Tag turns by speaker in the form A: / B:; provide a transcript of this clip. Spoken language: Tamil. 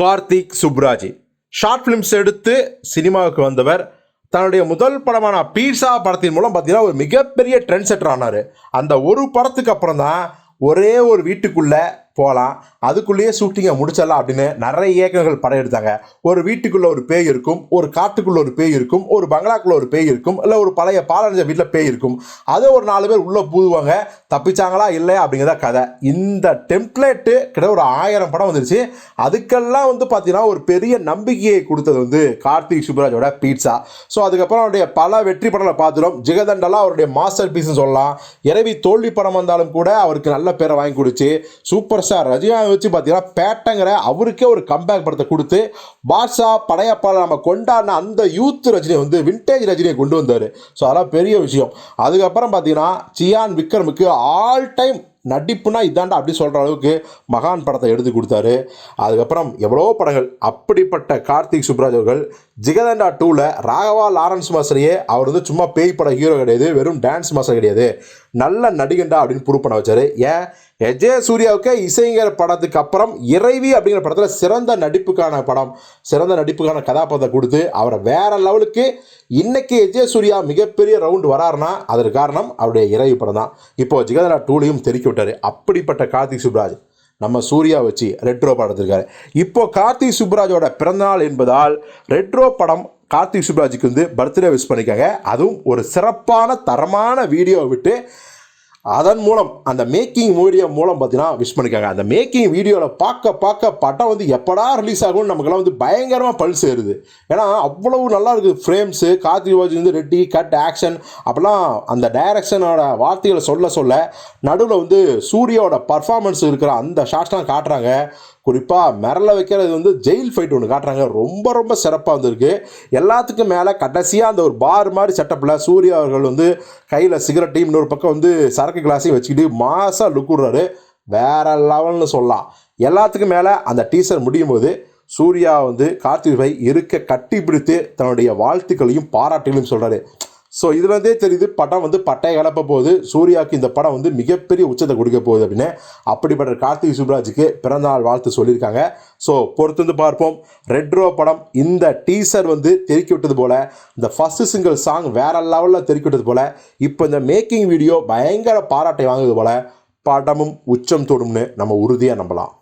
A: கார்த்திக் சுப்ராஜ். ஷார்ட் ஃபிலிம்ஸ் எடுத்து சினிமாவுக்கு வந்தவர். தன்னுடைய முதல் படமான பீட்சா படத்தின் மூலம் பார்த்தீங்கன்னா ஒரு மிகப்பெரிய ட்ரெண்ட் செட்டர் ஆனார். அந்த ஒரு படத்துக்கு அப்புறம் தான் ஒரே ஒரு வீட்டுக்குள்ளே போகலாம் அதுக்குள்ளேயே ஷூட்டிங்கை முடிச்சிடலாம் அப்படின்னு நிறைய இயக்கங்கள் படம் எடுத்தாங்க. ஒரு வீட்டுக்குள்ளே ஒரு பேய் இருக்கும் ஒரு காட்டுக்குள்ளே ஒரு பேய் இருக்கும் ஒரு பங்களாக்குள்ளே ஒரு பேய் இருக்கும் இல்லை ஒரு பழைய பாலடைஞ்ச வீட்டில் பேய் இருக்கும். அதை ஒரு நாலு பேர் உள்ளே பூதுவாங்க. தப்பிச்சாங்களா இல்லையா அப்படிங்கிறத கதை. இந்த டெம்ப்ளேட்டு கிட்ட ஒரு ஆயிரம் படம் வந்துருச்சு. அதுக்கெல்லாம் வந்து பார்த்தீங்கன்னா ஒரு பெரிய நம்பிக்கையை கொடுத்தது வந்து கார்த்திக் சுப்ராஜோட பீட்சா ஸோ அதுக்கப்புறம் அவருடைய பல வெற்றி படங்களை பார்த்துடும் ஜிகதண்டெல்லாம் அவருடைய மாஸ்டர் பீஸ்னு சொல்லலாம். இரவி தோல்வி படம் வந்தாலும் கூட அவருக்கு நல்ல பேரை வாங்கி கொடுத்து சூப்பர் ஸ்டார் ரஜினிகாந்த் வச்சு பார்த்தீங்கன்னா பேட்டங்கிற அவருக்கே ஒரு கம்பேக் படத்தை கொடுத்து பாட்ஷா படையப்பால நம்ம கொண்டாடின அந்த யூத் ரஜினியை வந்து விண்டேஜ் ரஜினியை கொண்டு வந்தார். ஸோ அதெல்லாம் பெரிய விஷயம். அதுக்கப்புறம் பார்த்தீங்கன்னா சியான் விக்ரமுக்கு ஆல் டைம் நடிப்புனா இதாண்டா அப்படி சொல்கிற அளவுக்கு மகான் படத்தை எடுத்து கொடுத்தாரு. அதுக்கப்புறம் எவ்வளோ படங்கள். அப்படிப்பட்ட கார்த்திக் சுப்ராஜ் அவர்கள் ஜிகதண்டா டூவில் ராகவா லாரன்ஸ் மாஸ்டரையே அவர் வந்து சும்மா பேய் பட ஹீரோ கிடையாது. வெறும் டான்ஸ் மாஸ்டர் கிடையாது. நல்ல நடிகண்டா அப்படின்னு ப்ரூவ் பண்ண வச்சாரு. ஏன்? எஜய சூர்யாவுக்கு இசைங்கிற படத்துக்கு அப்புறம் இறைவி அப்படிங்கிற படத்தில் சிறந்த நடிப்புக்கான படம் சிறந்த நடிப்புக்கான கதாபாத்திரத்தை கொடுத்து அவரை வேற லெவலுக்கு இன்னைக்கு எஜய சூர்யா மிகப்பெரிய ரவுண்டு வராருன்னா அதற்கு காரணம் அவருடைய இறைவி படம் தான். இப்போ ஜெகதனா டூலையும் தெருக்கி விட்டாரு. அப்படிப்பட்ட கார்த்திக் சுப்ராஜ் நம்ம சூர்யா வச்சு ரெட்ரோ படம் எடுத்திருக்காரு. இப்போ கார்த்திக் சுப்ராஜோட பிறந்தநாள் என்பதால் ரெட்ரோ படம் கார்த்திக் சுப்ராஜுக்கு வந்து பர்த்டே விஷ் பண்ணிக்காங்க. அதுவும் ஒரு சிறப்பான தரமான வீடியோவை விட்டு அதன் மூலம் அந்த மேக்கிங் வீடியோ மூலம் பார்த்தீங்கன்னா விஷ் பண்ணிக்காங்க அந்த மேக்கிங் வீடியோவில் பார்க்க பார்க்க படம் வந்து எப்படா ரிலீஸ் ஆகும்னு நமக்கெல்லாம் வந்து பயங்கரமாக பல்ஸ் ஏறுது. ஏன்னா அவ்வளவு நல்லா இருக்குது ஃப்ரேம்ஸு கார்த்திக் வாஜ் வந்து ரெட்டி கட் ஆக்ஷன் அப்போல்லாம் அந்த டைரக்ஷனோட வார்த்தைகளை சொல்ல சொல்ல நடுவில் வந்து சூர்யாவோட பர்ஃபார்மன்ஸ் இருக்கிற அந்த ஷாட்ஸ்லாம் காட்டுறாங்க. குறிப்பாக மிரல வைக்கிறது வந்து ஜெயில் ஃபைட் ஒன்று காட்டுறாங்க. ரொம்ப ரொம்ப சிறப்பாக வந்திருக்கு. எல்லாத்துக்கும் மேலே கடைசியாக அந்த ஒரு பார் மாதிரி செட்டப்பில் சூர்யா அவர்கள் வந்து கையில் சிகரெட்டையும் இன்னொரு பக்கம் வந்து சரக்கு கிளாஸையும் வச்சுக்கிட்டு மாசாக லுக் விடுறாரு. வேற லெவல்னு சொல்லலாம். எல்லாத்துக்கும் மேலே அந்த டீசர் முடியும் போது சூர்யா வந்து கார்த்திக் பாய் இருக்க கட்டி பிடித்து தன்னுடைய வாழ்த்துக்களையும் பாராட்டுகளையும் சொல்கிறாரு ஸோ இதுலேருந்தே தெரியுது படம் வந்து பட்டையை கலப்ப போகுது சூர்யாவுக்கு இந்த படம் வந்து மிகப்பெரிய உச்சத்தை கொடுக்க போகுது அப்படின்னு. அப்படிப்பட்ட கார்த்திக் சுப்ராஜுக்கு பிறந்தநாள் வாழ்த்து சொல்லியிருக்காங்க. ஸோ பொறுத்து வந்து பார்ப்போம் ரெட்ரோ படம் இந்த டீசர் வந்து தெருக்கி விட்டது போல் இந்த ஃபஸ்ட்டு சிங்கிள் சாங் வேற லெவலில் தெருக்கி விட்டது போல் இப்போ இந்த மேக்கிங் வீடியோ பயங்கர பாராட்டை வாங்குது போல் படமும் உச்சம் தொடும்னு நம்ம உறுதியாக நம்பலாம்.